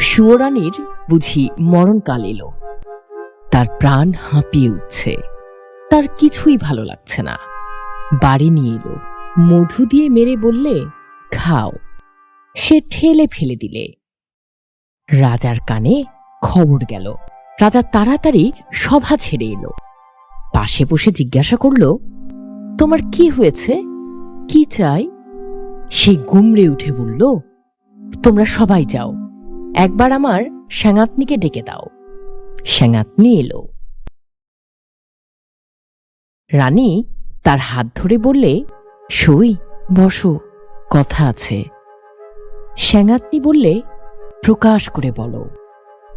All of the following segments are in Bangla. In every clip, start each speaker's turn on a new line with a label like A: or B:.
A: সুয়োরানীর বুঝি মরণকাল এলো। তার প্রাণ হাঁপিয়ে উঠছে। তার কিছুই ভালো লাগছে না। বাড়ি নিয়ে এলো। মধু দিয়ে মেরে বললে, খাও। সে ঠেলে ফেলে দিলে। রাজার কানে খবর গেল। রাজা তাড়াতাড়ি সভা ছেড়ে এলো। পাশে বসে জিজ্ঞাসা করল, তোমার কি হয়েছে? কি চাই? সে গুমড়ে উঠে বলল, তোমরা সবাই যাও, একবার আমার স্যাঙাতনিকে ডেকে দাও। স্যাঙাতনি এলো। রানী তার হাত ধরে বললে, সই, বসো, কথা আছে। স্যাঙাতনি বললে, প্রকাশ করে বলো।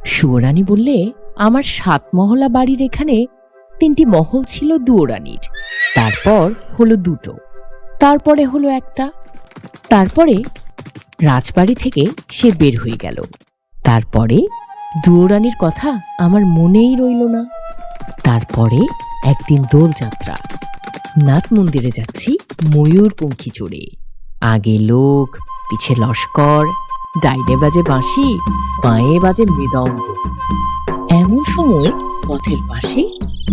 A: সুয়োরানী বললে, আমার সাত মহলা বাড়ির এখানে তিনটি মহল ছিল দুয়োরানীর, তারপর হলো দুটো, তারপরে হলো একটা তারপরে রাজবাড়ি থেকে সে বের হয়ে গেল। তারপরে দুয়োরানির কথা আমার মনেই রইল না। তারপরে একদিন দোলযাত্রা। নাথ মন্দিরে যাচ্ছি ময়ূর পঙ্খী চড়ে। আগে লোক, পিছে লস্কর, ডাইনে বাজে বাঁশি পায়ে বাজে মৃদঙ্গ। এমন সময় পথের পাশে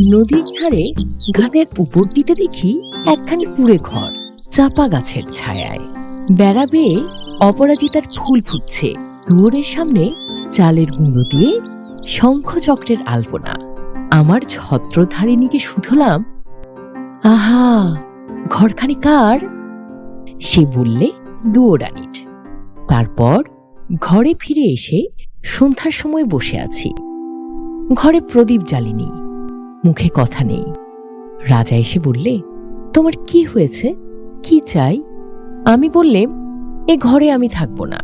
A: নদীর ধারে ঘাটের উপর দিতে দেখি একখানি কুড়ে ঘর, চাপা গাছের ছায়ায়। বেড়া বেয়ে অপরাজিতার ফুল ফুটছে। দুয়ারের সামনে চালের গুঁড়ো দিয়ে শঙ্খচক্রের আলপনা। আমার ছত্রধারিণীকে শুধলাম, আহা, ঘরখানি কার? সে বললে ডুয়োরানির তারপর ঘরে ফিরে এসে সন্ধ্যার সময় বসে আছি। ঘরে প্রদীপ জ্বালিনি, মুখে কথা নেই। রাজা এসে বললে, তোমার কি হয়েছে? কি চাই? আমি বললেম এ ঘরে আমি থাকব না।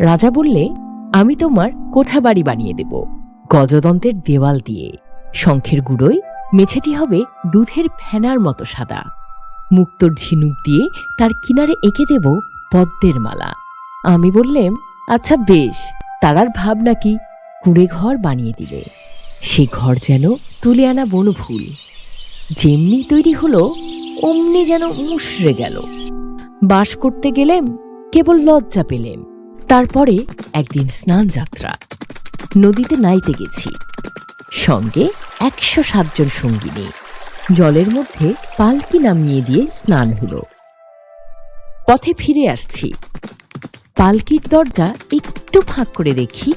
A: রাজা বললে, আমি তোমার কোঠা বাড়ি বানিয়ে দেব গজদন্তের দেওয়াল দিয়ে। শঙ্খের গুঁড়োয় মেছেটি হবে দুধের ফেনার মতো সাদা। মুক্তোর ঝিনুক দিয়ে তার কিনারে এঁকে দেব পদ্মের মালা। আমি বললেম আচ্ছা বেশ তারার ভাব নাকি, কুড়ে ঘর বানিয়ে দিলে। সে ঘর যেন তুলে আনা বনফুল। যেমনি তৈরি হলো, অমনি যেন মুশড়ে গেল। বাস করতে গেলেম, কেবল লজ্জা পেলেম। তারপরে একদিন স্নান যাত্রা। নদীতে নাইতে গেছি। সঙ্গে একশো সাতজন সঙ্গিনী। জলের মধ্যে পালকি নামিয়ে দিয়ে স্নান হলো। পথে ফিরে আসছি। পালকির দরজা একটু ফাঁক করে দেখি,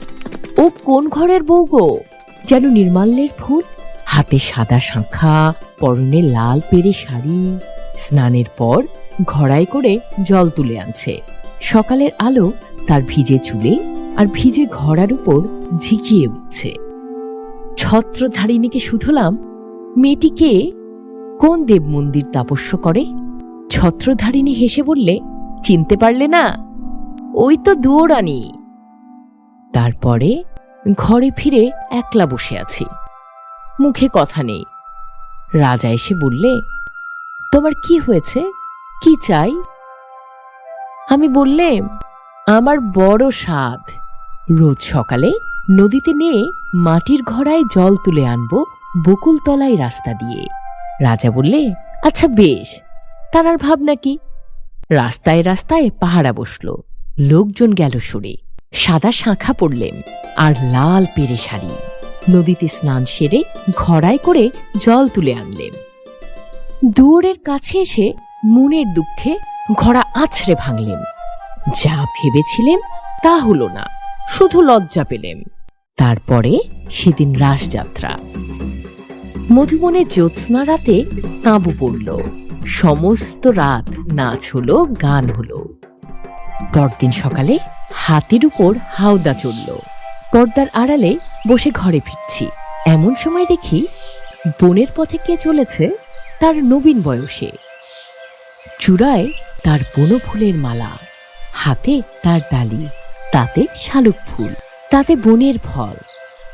A: ও কোন ঘরের বউ গো? যেন নির্মাল্যের ফুল, হাতে সাদা শাঁখা, পরনে লাল পেরে শাড়ি। স্নানের পর ঘড়াই করে জল তুলে আনছে। সকালের আলো তার ভিজে চুলে আর ভিজে ঘড়ার উপর ঝিকিয়ে উঠছে। ছত্রধারিণীকে শুধলাম মেয়েটিকে কোন দেব মন্দির তাপস্য করে? ছত্রধারিণী হেসে বললে, চিনতে পারলে না, ওই তো দুয়োরানি তারপরে ঘরে ফিরে একলা বসে আছি। মুখে কথা নেই। রাজা এসে বললে, তোমার কি হয়েছে? কি চাই? আমি বললে, আমার বড় স্বাদ। রোজ সকালে নদীতে নিয়ে মাটির ঘড়ায় জল তুলে আনব বকুলতলায় রাস্তা দিয়ে। রাজা বললে আচ্ছা বেশ, তার আর ভাবনা কি? রাস্তায় রাস্তায় পাহারা বসল, লোকজন গেল সরে। সাদা শাঁখা পড়লেন আর লাল পেরে শাড়ি। নদীতে স্নান সেরে ঘড়ায় করে জল তুলে আনলেন। দুয়ারের কাছে এসে মনের দুঃখে ঘোড়া আছড়ে ভাঙলেন। যা ভেবেছিলেন তা হলো না, শুধু লজ্জা পেলেন। তারপরে সেদিন রাসযাত্রা। মধুবনের জ্যোৎস্না রাতে তাঁবু পড়ল। সমস্ত রাত নাচ হলো, গান হলো। পরদিন সকালে হাতির উপর হাওদা চলল পর্দার আড়ালে বসে ঘরে ফিরছি। এমন সময় দেখি বনের পথে কে চলেছে, তার নবীন বয়সে। চূড়ায় তার বনফুলের মালা, হাতে তার ডালি তাতে শালুক ফুল, তাতে বনের ফল,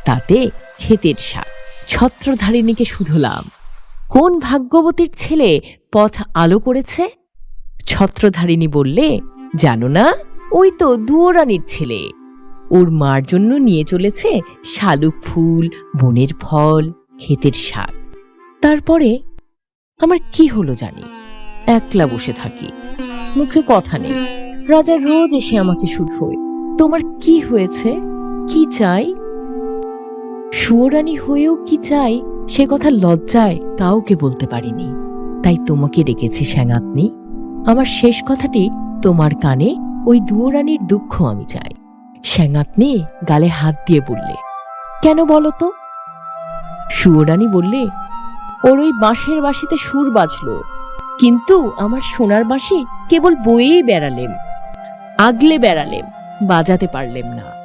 A: তাতে ক্ষেতের শাক। ছত্রধারিণীকে শুধলাম, কোন ভাগ্যবতীর ছেলে পথ আলো করেছে? ছত্রধারিণী বললে, জানো না, ওই তো দুয়োরানির ছেলে। ওর মার জন্য নিয়ে চলেছে শালুক ফুল, বনের ফল, ক্ষেতের শাক। তারপরে আমার কি হলো জানি? একলা বসে থাকি। মুখে কথা নেই। রাজা রোজ এসে আমাকে শুধোয় তোমার কি হয়েছে? কি চাই? সুয়োরানী হয়েও কি চাই? সে কথা লজ্জায় কাউকে বলতে পারিনি। তাই তোমাকে ডেকেছি স্যাঙাতনি আমার শেষ কথাটি তোমার কানে, ওই দুয়োরানীর দুঃখ আমি চাই। স্যাঙাতনি গালে হাত দিয়ে বললে, কেন বলো তো? সুয়োরানী বললে, ওর ওই বাঁশের বাঁশিতে সুর বাজলো। কিন্তু আমার সোনার বাঁশি কেবল বইয়েই বেড়ালেম আগলে বেড়ালেম বাজাতে পারলেম না।